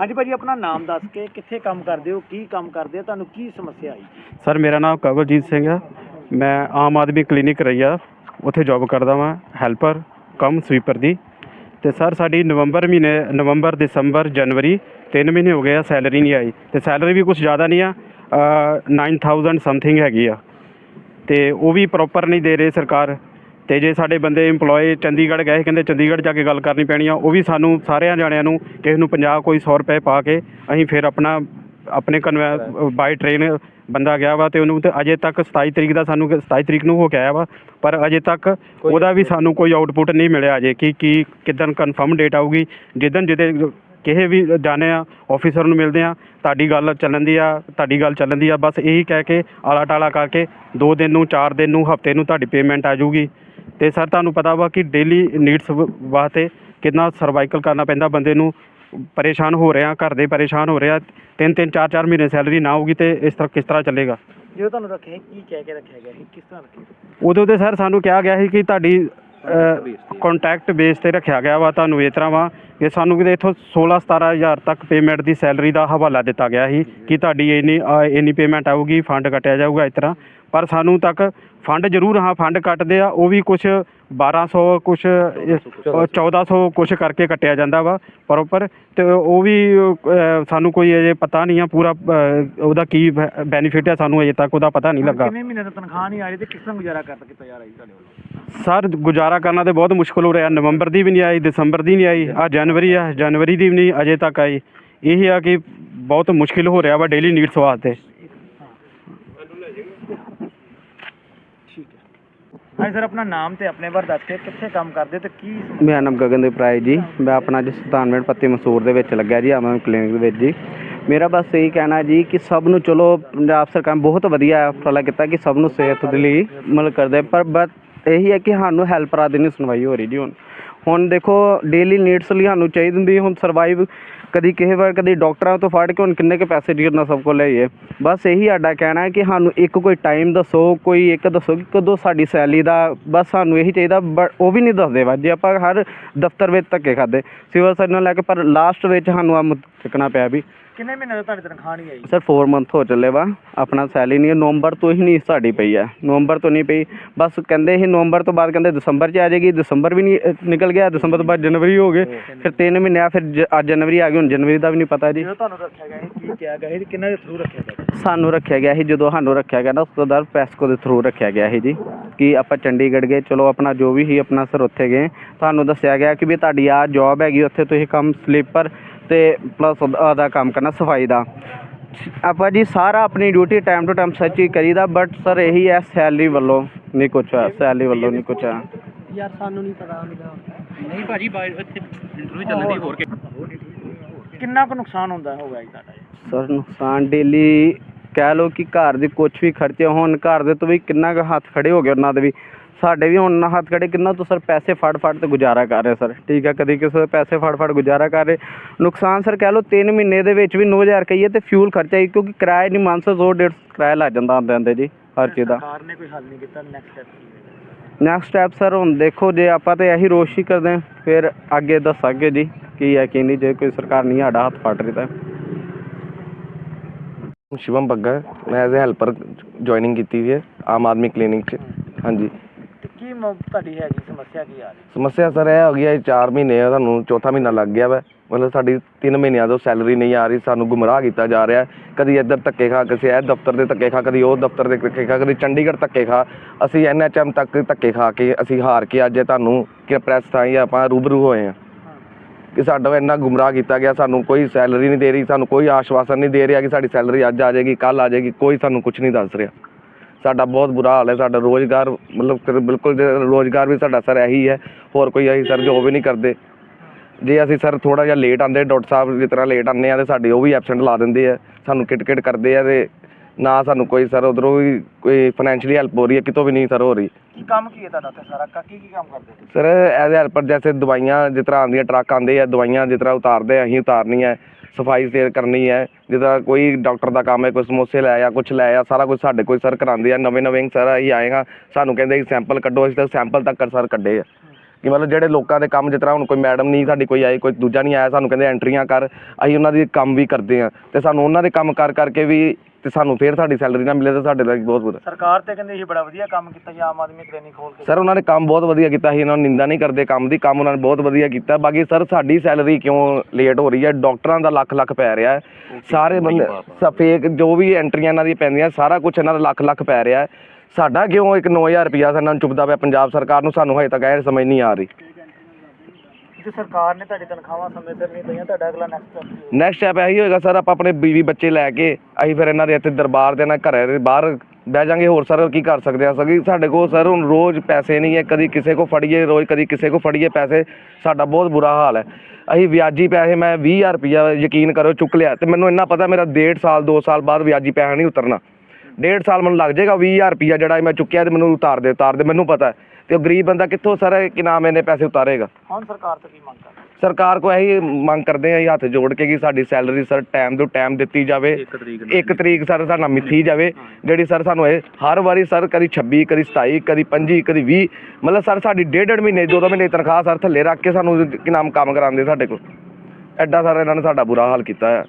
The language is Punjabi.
ਹਾਂਜੀ ਭਾਜੀ ਆਪਣਾ ਨਾਮ ਦੱਸ ਕੇ ਕਿੱਥੇ ਕੰਮ ਕਰਦੇ ਹੋ ਕੀ ਕੰਮ ਕਰਦੇ ਹੋ ਤੁਹਾਨੂੰ ਕੀ ਸਮੱਸਿਆ ਆਈ? ਸਰ ਮੇਰਾ ਨਾਮ ਕਵਲਜੀਤ ਸਿੰਘ ਹੈ ਮੈਂ ਆਮ ਆਦਮੀ ਕਲੀਨਿਕ ਰਈਆ ਉੱਥੇ ਜੌਬ ਕਰਦਾ ਵਾਂ ਹੈਲਪਰ ਕਮ ਸਵੀਪਰ ਦੀ। ਤੇ ਸਰ ਸਾਡੀ ਨਵੰਬਰ ਮਹੀਨੇ ਨਵੰਬਰ ਦਸੰਬਰ ਜਨਵਰੀ ਤਿੰਨ ਮਹੀਨੇ ਹੋ ਗਏ ਆ ਸੈਲਰੀ ਨਹੀਂ ਆਈ। ਤੇ ਸੈਲਰੀ ਵੀ ਕੁਝ ਜ਼ਿਆਦਾ ਨਹੀਂ ਆ ਅ, 9000 ਸਮਥਿੰਗ ਹੈਗੀ ਆ। ਤੇ ਉਹ ਵੀ ਪ੍ਰੋਪਰ ਨਹੀਂ ਦੇ ਰਹੇ ਸਰਕਾਰ। ਤੇ ਜੇ ਸਾਡੇ ਬੰਦੇ EMPLOYE ਚੰਡੀਗੜ੍ਹ ਗਏ ਕਹਿੰਦੇ ਚੰਡੀਗੜ੍ਹ ਜਾ ਕੇ ਗੱਲ ਕਰਨੀ ਪੈਣੀ ਆ ਉਹ ਵੀ ਸਾਨੂੰ ਸਾਰਿਆਂ ਜਾਣਿਆਂ ਨੂੰ ਕਿਸੇ ਨੂੰ 50 ਕੋਈ 100 ਰੁਪਏ ਪਾ ਕੇ ਅਸੀਂ ਫਿਰ ਆਪਣਾ ਆਪਣੇ ਕਨਵੈ ਬਾਈ ਟ੍ਰੇਨ ਬੰਦਾ ਗਿਆ ਵਾ ਤੇ ਉਹਨੂੰ ਤੇ ਅਜੇ ਤੱਕ 27 ਤਰੀਕ ਦਾ ਸਾਨੂੰ 27 ਤਰੀਕ ਨੂੰ ਹੋ ਕੇ ਆਇਆ ਵਾ ਪਰ ਅਜੇ ਤੱਕ ਉਹਦਾ ਵੀ ਸਾਨੂੰ ਕੋਈ ਆਊਟਪੁੱਟ ਨਹੀਂ ਮਿਲਿਆ ਅਜੇ ਕਿ ਕੀ ਕਿਦਨ ਕਨਫਰਮ ਡੇਟ ਆਊਗੀ। ਜਿੱਦਨ ਜਿਹਦੇ ਕਿਸੇ ਵੀ ਜਾਣੇ ਆ ਆਫੀਸਰ ਨੂੰ ਮਿਲਦੇ ਆ ਤੁਹਾਡੀ ਗੱਲ ਚੱਲਣ ਦੀ ਆ ਤੁਹਾਡੀ ਗੱਲ ਚੱਲਣ ਦੀ ਆ ਬਸ ਇਹੀ ਕਹਿ ਕੇ ਆਲਾ ਟਾਲਾ ਕਰਕੇ 2 ਦਿਨ ਨੂੰ 4 ਦਿਨ ਨੂੰ ਹਫ਼ਤੇ ਨੂੰ ਤੁਹਾਡੀ ਪੇਮੈਂਟ ਆ ਜਾਊਗੀ। ਤੇ ਸਰ ਤੁਹਾਨੂੰ ਪਤਾ ਵਾ ਕਿ ਡੇਲੀ ਨੀਡਸ ਵਾਸਤੇ ਕਿੰਨਾ ਸਰਵਾਈਕਲ ਕਰਨਾ ਪੈਂਦਾ ਬੰਦੇ ਨੂੰ ਪਰੇਸ਼ਾਨ ਹੋ ਰਿਹਾ ਘਰ ਦੇ ਪਰੇਸ਼ਾਨ ਹੋ ਰਿਹਾ ਤਿੰਨ ਤਿੰਨ ਚਾਰ ਚਾਰ ਮਹੀਨੇ ਸੈਲਰੀ ਨਾ ਹੋਊਗੀ ਤੇ ਇਸ ਤਰ੍ਹਾਂ ਕਿਸ ਤਰ੍ਹਾਂ ਚੱਲੇਗਾ? ਜਦੋਂ ਤੁਹਾਨੂੰ ਰੱਖਿਆ ਕੀ ਕਹਿ ਕੇ ਰੱਖਿਆ ਗਿਆ ਸੀ ਕਿਸ ਤਰ੍ਹਾਂ ਰੱਖਿਆ ਉਦੋਂ ਤੇ ਸਰ ਸਾਨੂੰ ਕਿਹਾ ਗਿਆ ਸੀ ਕਿ ਤੁਹਾਡੀ ਕੰਟੈਕਟ ਬੇਸ ਤੇ। ਰੱਖਿਆ ਗਿਆ ਵਾ ਤੁਹਾਨੂੰ ਇਸ ਤਰ੍ਹਾਂ ਵਾ। ਕਿ ਸਾਨੂੰ ਕਿਤੇ ਇੱਥੋਂ 16 17000 ਤੱਕ ਪੇਮੈਂਟ ਦੀ ਸੈਲਰੀ ਦਾ ਹਵਾਲਾ ਦਿੱਤਾ ਗਿਆ ਸੀ ਕਿ ਤੁਹਾਡੀ ਇੰਨੀ ਇੰਨੀ ਪੇਮੈਂਟ ਆਊਗੀ ਫੰਡ ਕੱਟਿਆ ਜਾਊਗਾ ਇਸ ਤਰ੍ਹਾਂ। ਪਰ ਸਾਨੂੰ ਤੱਕ ਫੰਡ ਜ਼ਰੂਰ ਹਾਂ ਫੰਡ ਕੱਟਦੇ ਆ ਉਹ ਵੀ ਕੁਝ 1200 ਕੁਝ 1400 ਕੁਝ ਕਰਕੇ ਕੱਟਿਆ ਜਾਂਦਾ ਵਾ ਪ੍ਰੋਪਰ ਤੇ ਉਹ ਵੀ ਸਾਨੂੰ ਕੋਈ ਅਜੇ ਪਤਾ ਨਹੀਂ ਆ ਪੂਰਾ ਉਹਦਾ ਕੀ ਬੈਨੀਫਿਟ ਹੈ ਸਾਨੂੰ ਅਜੇ ਤੱਕ ਉਹਦਾ ਪਤਾ ਨਹੀਂ ਲੱਗਾ। ਕਿੰਨੇ ਮਹੀਨੇ ਤੋਂ ਤਨਖਾਹ ਨਹੀਂ ਆ ਰਹੀ ਤੇ ਕਿਸ ਤਰ੍ਹਾਂ ਗੁਜ਼ਾਰਾ ਕਰ ਕੀਤਾ ਜਾ ਰਿਹਾ ਜੀ ਤੁਹਾਡੇ ਵੱਲੋਂ? ਸਰ ਗੁਜ਼ਾਰਾ ਕਰਨਾ ਤੇ ਬਹੁਤ ਮੁਸ਼ਕਲ ਹੋ ਰਿਹਾ ਨਵੰਬਰ ਦੀ ਵੀ ਨਹੀਂ ਆਈ ਦਸੰਬਰ ਦੀ ਨਹੀਂ ਆਈ ਆ ਜਨਵਰੀ ਆ ਜਨਵਰੀ ਦੀ ਵੀ ਨਹੀਂ ਅਜੇ ਤੱਕ ਆਈ। ਇਹ ਆ ਕਿ ਬਹੁਤ ਮੁਸ਼ਕਿਲ ਹੋ ਰਿਹਾ ਵਾ ਡੇਲੀ ਨੀਡਸ ਵਾਸਤੇ ਠੀਕ ਹੈ ਹਾਂਜੀ ਸਰ, ਆਪਣਾ ਨਾਮ ਤੇ ਆਪਣੇ ਬਾਰੇ ਦੱਸ ਕੇ ਕਿੱਥੇ ਕੰਮ ਕਰਦੇ ਹੋ ਤੇ ਕੀ ਸਮੱਸਿਆ ਮੇਰਾ ਨਾਮ ਗਗਨਦੀਪ ਰਾਏ ਜੀ। ਮੈਂ ਆਪਣਾ ਜੀ ਸੁਲਤਾਨਵਿੰਡ ਪੱਤੀ ਮਸੂਰ ਦੇ ਵਿੱਚ ਲੱਗਿਆ ਜੀ ਆਮਨ ਕਲੀਨਿਕ ਦੇ ਵਿੱਚ ਜੀ। ਮੇਰਾ ਬਸ ਇਹੀ ਕਹਿਣਾ ਜੀ ਕਿ ਸਭ ਨੂੰ ਚਲੋ, ਪੰਜਾਬ ਸਰਕਾਰ ਨੇ ਬਹੁਤ ਵਧੀਆ ਉਪਰਾਲਾ ਕੀਤਾ ਕਿ ਸਭ ਨੂੰ ਸਿਹਤ ਦੇ ਲਈ ਮਤਲਬ ਕਰਦੇ ਪਰ ਬਟ ਇਹੀ ਹੈ ਕਿ ਸਾਨੂੰ ਹੈਲਪਰਾਂ ਦੀ ਨਹੀਂ ਸੁਣਵਾਈ ਹੋ ਰਹੀ ਜੀ ਹੁਣ। ਹੁਣ ਦੇਖੋ ਡੇਲੀ ਨੀਡਸ ਲਈ ਸਾਨੂੰ ਚਾਹੀਦੀ ਹੁੰਦੀ ਹੁਣ ਸਰਵਾਈਵ ਕਦੀ ਕਿਸੇ ਵਾਰ, ਕਦੀ ਡਾਕਟਰਾਂ ਤੋਂ ਫੜ ਕੇ ਹੁਣ ਕਿੰਨੇ ਕੁ ਪੈਸੇ ਜਿੰਨਾ ਸਭ ਕੋਲ ਲਈਏ ਬਸ ਇਹੀ ਸਾਡਾ ਕਹਿਣਾ ਹੈ ਕਿ ਸਾਨੂੰ ਇੱਕ ਕੋਈ ਟਾਈਮ ਦੱਸੋ, ਕੋਈ ਇੱਕ ਦੱਸੋ ਕਿ ਕਦੋਂ ਸਾਡੀ ਸੈਲਰੀ ਦਾ, ਬਸ ਸਾਨੂੰ ਇਹੀ ਚਾਹੀਦਾ ਬਟ ਉਹ ਵੀ ਨਹੀਂ ਦੱਸਦੇ ਵਾ ਜੇ ਆਪਾਂ ਹਰ ਦਫ਼ਤਰ ਵਿੱਚ ਧੱਕੇ ਖਾਦੇ ਸਿਵਲ ਸਰਜਨ ਲੈ ਕੇ, ਪਰ ਲਾਸਟ ਵਿੱਚ ਸਾਨੂੰ ਆ ਮੁੱਦ ਚੱਕਣਾ ਪਿਆ ਵੀ ਕਿੰਨੇ ਮਹੀਨੇ ਤੋਂ ਤੁਹਾਡੀ ਤਨਖਾਹ ਨਹੀਂ ਆਈ? ਸਰ 4 ਮੰਥ ਹੋ ਚੱਲੇ ਵਾ। ਆਪਣਾ ਸੈਲਰੀ ਨਹੀਂ ਨਵੰਬਰ ਤੋਂ ਹੀ ਨਹੀਂ ਸਾਡੀ ਪਈ ਹੈ। ਨਵੰਬਰ ਤੋਂ ਨਹੀਂ ਪਈ। ਬਸ ਕਹਿੰਦੇ ਇਹ ਨਵੰਬਰ ਤੋਂ ਬਾਅਦ ਕਹਿੰਦੇ ਦਸੰਬਰ 'ਚ ਆ ਜਾਏਗੀ। ਦਸੰਬਰ ਵੀ ਨਹੀਂ ਅ, ਨਿਕਲ ਗਿਆ। ਦਸੰਬਰ ਤੋਂ ਬਾਅਦ ਜਨਵਰੀ ਹੋ ਗਏ। ਫਿਰ 3 ਮਹੀਨੇ ਆ ਫਿਰ ਜ- ਅੱਜ ਜਨਵਰੀ ਆ ਗਈ ਹੁਣ ਜਨਵਰੀ ਦਾ ਵੀ ਨਹੀਂ ਪਤਾ ਜੀ। ਜਦੋਂ ਤੁਹਾਨੂੰ ਰੱਖਿਆ ਗਿਆ ਸੀ ਕੀ ਕਿਹਾ ਗਿਆ ਸੀ ਕਿੰਨਾ ਦੇ ਥਰੂ ਰੱਖਿਆ ਗਿਆ ਸੀ? ਸਾਨੂੰ ਰੱਖਿਆ ਗਿਆ ਸੀ ਜਦੋਂ ਸਾਨੂੰ ਰੱਖਿਆ ਗਿਆ ਨਾ ਉਸ ਤੋਂ ਬਾਅਦ ਪੈਸਕੋ ਦੇ ਥਰੂ ਰੱਖਿਆ ਗਿਆ ਸੀ ਜੀ। ਕਿ ਆਪਾਂ ਚੰਡੀਗੜ੍ਹ ਗਏ ਚਲੋ ਆਪਣਾ ਜੋ ਵੀ ਸੀ ਆਪਣਾ ਸਰ ਉੱਥੇ ਗਏ। ਤੁਹਾਨੂੰ ਦੱਸਿਆ ਗਿਆ ਕਿ ਵੀ ਤੁਹਾਡੀ ਆ ਜੌਬ ਹੈਗੀ ਉੱਥੇ ਤੁਸੀਂ ਕੰਮ ਸਲੀਪਰ ਤੇ ਪਲੱਸ ਉਹਦਾ ਕੰਮ ਕਰਨਾ ਸਫ਼ਾਈ ਦਾ। ਆਪਾਂ ਜੀ ਸਾਰਾ ਆਪਣੀ ਡਿਊਟੀ ਟਾਈਮ ਟੂ ਟਾਈਮ ਸੱਚ ਹੀ ਕਰੀਦਾ ਬਟ ਸਰ ਇਹੀ ਹੈ ਸੈਲਰੀ ਵੱਲੋਂ ਨਹੀਂ ਕੁਛ ਹੈ ਸੈਲਰੀ ਵੱਲੋਂ ਨਹੀਂ ਕੁਛ। ਹੈ ਨਹੀਂ ਭਾਜੀ ਬਾਹਰ ਇੱਥੇ ਇੰਟਰਵਿਊ ਚੱਲਦੀ ਹੋਰ ਕਿੰਨਾ ਕੁ ਨੁਕਸਾਨ ਹੁੰਦਾ ਹੋਗਾ ਜੀ ਤੁਹਾਡਾ ਜੀ? ਸਰ ਨੁਕਸਾਨ ਡੇਲੀ ਕਹਿ ਲਓ ਕਿ ਘਰ ਦੇ ਕੁਝ ਵੀ ਖਰਚੇ ਹੋਣ ਘਰ ਦੇ ਤੋਂ ਵੀ ਕਿੰਨਾ ਕੁ ਹੱਥ ਖੜੇ ਹੋ ਗਏ ਉਹਨਾਂ ਦੇ ਵੀ। ਸਾਡੇ ਵੀ ਹੁਣ ਨਾ ਹੱਥ ਖੜੇ ਕਿੰਨਾ ਤੋਂ ਸਰ ਪੈਸੇ ਫੜ ਫੜ ਤੇ ਗੁਜ਼ਾਰਾ ਕਰ ਰਹੇ ਸਰ ਠੀਕ ਹੈ ਕਦੀ ਕਿਸੇ ਦੇ ਪੈਸੇ ਫੜ ਫੜ ਗੁਜ਼ਾਰਾ ਕਰ ਰਹੇ। ਨੁਕਸਾਨ ਸਰ ਕਹਿ ਲਓ 3 ਮਹੀਨੇ ਦੇ ਵਿੱਚ ਵੀ 9000 ਕਹੀਏ ਤੇ ਫਿਊਲ ਖਰਚਾ ਹੀ ਕਿਉਂਕਿ ਕਿਰਾਇਆ ਨਹੀਂ ਮੰਨ ਸੌ 150 ਕਿਰਾਇਆ ਲੱਗ ਜਾਂਦਾ ਆਉਂਦੇ ਆਉਂਦੇ ਜੀ ਹਰ ਚੀਜ਼ ਦਾ। ਸਰਕਾਰ ਨੇ ਕੋਈ ਹੱਲ ਨਹੀਂ ਕੀਤਾ ਨੈਕਸਟ ਸਟੈਪ ਕੀ ਨੈਕਸਟ ਸਟੈਪ ਸਰ ਹੁਣ ਦੇਖੋ ਜੇ ਆਪਾਂ ਤੇ ਇਹੀ ਰੋਸ਼ ਹੀ ਕਰਦੇ ਹਾਂ ਫਿਰ ਅੱਗੇ ਦੱਸਾਂਗੇ ਜੀ ਕੀ ਹੈ ਕੀ ਨਹੀਂ ਜੇ ਕੋਈ ਸਰਕਾਰ ਨਹੀਂ ਸਾਡਾ ਹੱਥ ਫੜ ਰਹੀ ਤਾਂ। ਸ਼ਿਵਮ ਬੱਗਾ ਮੈਂ ਐਜ਼ ਅ ਹੈਲਪਰ ਜੁਆਇਨਿੰਗ ਕੀਤੀ ਹੋਈ ਹੈ ਆਮ ਆਦਮੀ ਕਲੀਨਿਕ 'ਚ ਹਾਂਜੀ। ਕੀ ਮ- ਤੁਹਾਡੀ ਹੈਗੀ ਸਮੱਸਿਆ ਕੀ ਆ ਰਹੀ? ਸਮੱਸਿਆ ਸਰ ਇਹ ਹੋ ਗਈ ਹੈ 4 ਮਹੀਨੇ ਆ ਤੁਹਾਨੂੰ ਚੌਥਾ ਮਹੀਨਾ ਲੱਗ ਗਿਆ ਵਾ। ਮਤਲਬ ਸਾਡੀ 3 ਮਹੀਨਿਆਂ ਤੋਂ ਸੈਲਰੀ ਨਹੀਂ ਆ ਰਹੀ ਸਾਨੂੰ ਗੁੰਮਰਾਹ ਕੀਤਾ ਜਾ ਰਿਹਾ ਹੈ। ਕਦੀ ਇੱਧਰ ਧੱਕੇ ਖਾ ਕਿਸੇ ਇਹ ਦਫ਼ਤਰ ਦੇ ਧੱਕੇ ਖਾ ਕਦੀ ਉਹ ਦਫ਼ਤਰ ਦੇ ਧੱਕੇ ਖਾ ਕਦੀ ਚੰਡੀਗੜ੍ਹ ਧੱਕੇ ਖਾ। ਅਸੀਂ ਐਨਐਚਐਮ ਤੱਕ ਧੱਕੇ ਖਾ ਕੇ ਅਸੀਂ ਹਾਰ ਕੇ ਅੱਜ ਤੁਹਾਨੂੰ ਕਿ ਪ੍ਰੈਸ ਥਾਈ ਆਪਾਂ ਰੂਬਰੂ ਹੋਏ ਹਾਂ। ਕਿ ਸਾਡਾ ਇੰਨਾ ਗੁੰਮਰਾਹ ਕੀਤਾ ਗਿਆ ਸਾਨੂੰ ਕੋਈ ਸੈਲਰੀ ਨਹੀਂ ਦੇ ਰਹੀ ਸਾਨੂੰ ਕੋਈ ਆਸ਼ਵਾਸਨ ਨਹੀਂ ਦੇ ਰਿਹਾ ਕਿ ਸਾਡੀ ਸੈਲਰੀ ਅੱਜ ਆ ਜਾਏਗੀ ਕੱਲ ਆ ਜਾਏਗੀ ਕੋਈ ਸਾਨੂੰ ਕੁਝ ਨਹੀਂ ਦੱਸ ਰਿਹਾ। ਸਾਡਾ ਬਹੁਤ ਬੁਰਾ ਹਾਲ ਹੈ ਸਾਡਾ ਰੋਜ਼ਗਾਰ ਮਤਲਬ ਕਿ ਬਿਲਕੁਲ ਜੇ ਰੋਜ਼ਗਾਰ ਵੀ ਸਾਡਾ ਸਰ ਇਹੀ ਹੈ ਹੋਰ ਕੋਈ ਅਸੀਂ ਸਰ ਜੋਬ ਵੀ ਨਹੀਂ ਕਰਦੇ। ਜੇ ਅਸੀਂ ਸਰ ਥੋੜਾ ਜਿਹਾ ਲੇਟ ਆਂਦੇ ਡਾਕਟਰ ਸਾਹਿਬ ਜਿਸ ਤਰ੍ਹਾਂ ਲੇਟ ਆਉਂਦੇ ਆ ਤੇ ਸਾਡੀ ਉਹ ਵੀ ਐਬਸੈਂਟ ਲਾ ਦਿੰਦੇ ਆ ਸਾਨੂੰ ਕਿਟ ਕਿਟ ਕਰਦੇ ਆ ਤੇ ਨਾ ਸਾਨੂੰ ਕੋਈ ਸਰ ਉਧਰੋਂ ਵੀ ਕੋਈ ਫਾਈਨੈਂਸ਼ੀਅਲੀ ਹੈਲਪ ਹੋ ਰਹੀ ਹੈ ਕਿਤੋਂ ਵੀ ਨਹੀਂ ਸਰ ਹੋ ਰਹੀ। ਕੀ ਕੰਮ ਕੀ ਹੈ ਤੁਹਾਡਾ ਉੱਥੇ ਸਾਰਾ? ਕਾ- ਕੀ ਕੀ ਕੰਮ ਕਰਦੇ ਹੋ ਸਰ ਐਜ਼ ਹੈਲਪਰ ਜੈਸੇ ਦਵਾਈਆਂ ਜਿਸ ਤਰ੍ਹਾਂ ਆਉਂਦੀਆਂ ਟਰੱਕ ਆਉਂਦੇ ਆ ਦਵਾਈਆਂ ਜਿਸ ਤਰ੍ਹਾਂ ਉਤਾਰਦੇ ਆ ਅਸੀਂ ਉਤਾਰਨੀ ਹੈ ਸਫ਼ਾਈ ਸੇਲ ਕਰਨੀ ਹੈ ਜਿਸ ਕੋਈ ਡਾਕਟਰ ਦਾ ਕੰਮ ਹੈ, ਕੋਈ ਸਮੋਸੇ ਲੈ ਆ, ਕੁਛ ਲੈ ਆ, ਸਾਰਾ ਕੁਝ ਸਾਡੇ ਕੋਲ ਸਰ ਕਰਾਉਂਦੇ ਆ, ਨਵੇਂ ਨਵੇਂ ਸਰ ਅਸੀਂ ਆਏਗਾ, ਸਾਨੂੰ ਕਹਿੰਦੇ ਸੈਂਪਲ ਕੱਢੋ, ਅਸੀਂ ਤਾਂ ਸੈਂਪਲ ਤੱਕ ਸਰ ਕੱਢੇ ਆ। ਕਿ ਮਤਲਬ ਜਿਹੜੇ ਲੋਕਾਂ ਦੇ ਕੰਮ ਜਿਸ ਤਰ੍ਹਾਂ ਹੁਣ ਕੋਈ ਮੈਡਮ ਨਹੀਂ ਸਾਡੀ ਕੋਈ ਆਈ, ਕੋਈ ਦੂਜਾ ਨਹੀਂ ਆਇਆ, ਸਾਨੂੰ ਕਹਿੰਦੇ ਐਂਟਰੀਆਂ ਕਰ, ਅਸੀਂ ਉਹਨਾਂ ਦੀ ਕੰਮ ਵੀ ਕਰਦੇ ਆ, ਤੇ ਸਾਨੂੰ ਉਹਨਾਂ ਦੇ ਕੰਮ ਕਰ ਕਰਕੇ ਵੀ ਤੇ ਸਾਨੂੰ ਫੇਰ ਸਾਡੀ ਸੈਲਰੀ ਨਾ ਮਿਲੇ ਤਾਂ ਸਾਡੇ ਲਈ ਬਹੁਤ ਬੁਰਾ। ਸਰਕਾਰ ਤੇ ਕਹਿੰਦੇ ਇਹ ਬੜਾ ਵਧੀਆ ਕੰਮ ਕੀਤਾ ਜੀ ਆਮ ਆਦਮੀ ਕਲੀਨਿਕ ਖੋਲ ਕੇ। ਸਰ ਉਹਨਾਂ ਨੇ ਕੰਮ ਬਹੁਤ ਵਧੀਆ ਕੀਤਾ ਸੀ ਇਹਨਾਂ ਨੂੰ ਨਿੰਦਾ ਨਹੀਂ ਕਰਦੇ ਕੰਮ ਦੀ ਕੰਮ ਉਹਨਾਂ ਨੇ ਬਹੁਤ ਵਧੀਆ ਕੀਤਾ। ਬਾਕੀ ਸਰ ਸਾਡੀ ਸੈਲਰੀ ਕਿਉਂ ਲੇਟ ਹੋ ਰਹੀ ਹੈ? ਡਾਕਟਰਾਂ ਦਾ ਲੱਖ ਲੱਖ ਪੈ ਰਿਹਾ ਹੈ। ਸਾਰੇ ਬੰਦੇ ਫੇਕ ਜੋ ਵੀ ਐਂਟਰੀਆਂ ਇਹਨਾਂ ਦੀ ਪੈਂਦੀਆਂ ਸਾਰਾ ਕੁਝ ਇਹਨਾਂ ਦਾ ਲੱਖ ਲੱਖ ਪੈ ਰਿਹਾ ਹੈ। ਸਾਡਾ ਕਿਉਂ ਇੱਕ 9000 ਰੁਪਿਆ ਇਹਨਾਂ ਨੂੰ ਚੁੱਭਦਾ ਪਿਆ ਪੰਜਾਬ ਸਰਕਾਰ ਨੂੰ? ਸਾਨੂੰ ਹਜੇ ਤੱਕ ਇਹ ਸਮਝ ਨਹੀਂ ਆ ਰਹੀ। ਜੇ ਸਰਕਾਰ ਨੇ ਤੁਹਾਡੀ ਤਨਖਾਹਾਂ ਸਮੇਂ ਸਿਰ ਨਹੀਂ ਦਈਆਂ, ਤੁਹਾਡਾ ਅਗਲਾ ਨੈਕਸਟ ਨੈਕਸਟ ਸਟੈਪ ਇਹੀ ਹੋਏਗਾ, ਸਰ, ਆਪਾਂ ਆਪਣੇ ਬੀਵੀ ਬੱਚੇ ਲੈ ਕੇ ਅਸੀਂ ਫਿਰ ਇਹਨਾਂ ਦੇ ਇੱਥੇ ਦਰਬਾਰ ਦੇ ਨਾਲ ਘਰੇ ਦੇ ਬਾਹਰ ਬਹਿ ਜਾਾਂਗੇ। ਹੋਰ ਸਰ, ਕੀ ਕਰ ਸਕਦੇ ਆ? ਸਕੀ ਸਾਡੇ ਕੋਲ ਸਰ, ਹੁਣ ਰੋਜ਼ ਪੈਸੇ ਨਹੀਂ ਹੈ, ਕਦੀ ਕਿਸੇ ਕੋ ਫੜੀਏ, ਰੋਜ਼ ਕਦੀ ਕਿਸੇ ਕੋ ਫੜੀਏ ਪੈਸੇ। ਸਾਡਾ ਬਹੁਤ ਬੁਰਾ ਹਾਲ ਹੈ। ਅਸੀਂ ਵਿਆਜੀ ਪੈਸੇ, ਮੈਂ 20000 ਰੁਪਇਆ ਯਕੀਨ ਕਰੋ ਚੁੱਕ ਲਿਆ। ਤੇ ਮੈਨੂੰ ਇੰਨਾ ਪਤਾ, ਮੇਰਾ ਡੇਢ ਸਾਲ 2 ਸਾਲ ਬਾਅਦ ਵਿਆਜੀ ਪੈਸਾ ਨਹੀਂ ਉਤਰਨਾ। ਡੇਢ ਸਾਲ ਮੈਨੂੰ ਲੱਗ ਜਾਏਗਾ 20000 ਰੁਪਇਆ ਜਿਹੜਾ ਮੈਂ ਚੁੱਕਿਆ ਤੇ ਮੈਨੂੰ ਉਤਾਰ ਦੇ ਉਤਾਰ ਦੇ ਮੈਨੂੰ ਪਤਾ ਹੈ। ਤੇ ਉਹ ਗਰੀਬ ਬੰਦਾ ਕਿੱਥੋਂ ਸਰ ਕਿ ਨਾਮ ਇਹਨੇ ਪੈਸੇ ਉਤਾਰੇਗਾ? ਹੁਣ ਸਰਕਾਰ ਤੋਂ ਕੀ ਮੰਗ ਕਰ ਸਰਕਾਰ ਕੋ ਇਹੀ ਮੰਗ ਕਰਦੇ ਆ ਹੱਥ ਜੋੜ ਕੇ ਕਿ ਸਾਡੀ ਸੈਲਰੀ ਸਰ ਟਾਈਮ ਤੋਂ ਟਾਈਮ ਦਿੱਤੀ ਜਾਵੇ। ਇੱਕ ਤਰੀਕ ਸਰ ਸਾਡਾ ਮਿੱਥੀ ਜਾਵੇ ਜਿਹੜੀ ਸਰ ਸਾਨੂੰ ਇਹ ਹਰ ਵਾਰੀ ਸਰ ਕਦੀ 26 ਕਦੀ 27 ਕਦੀ 25 ਕਦੀ 20 ਮਤਲਬ ਸਰ ਸਾਡੀ ਡੇਢ ਡੇਢ ਮਹੀਨੇ ਦੋ ਦੋ ਮਹੀਨੇ ਤਨਖਾਹ ਸਰ ਥੱਲੇ ਰੱਖ ਕੇ ਸਾਨੂੰ ਕੀ ਨਾਮ ਕੰਮ ਕਰਾਉਂਦੇ ਸਾਡੇ ਕੋਲ। ਐਡਾ ਸਰ ਇਹਨਾਂ ਨੇ ਸਾਡਾ ਬੁਰਾ ਹਾਲ ਕੀਤਾ ਹੈ।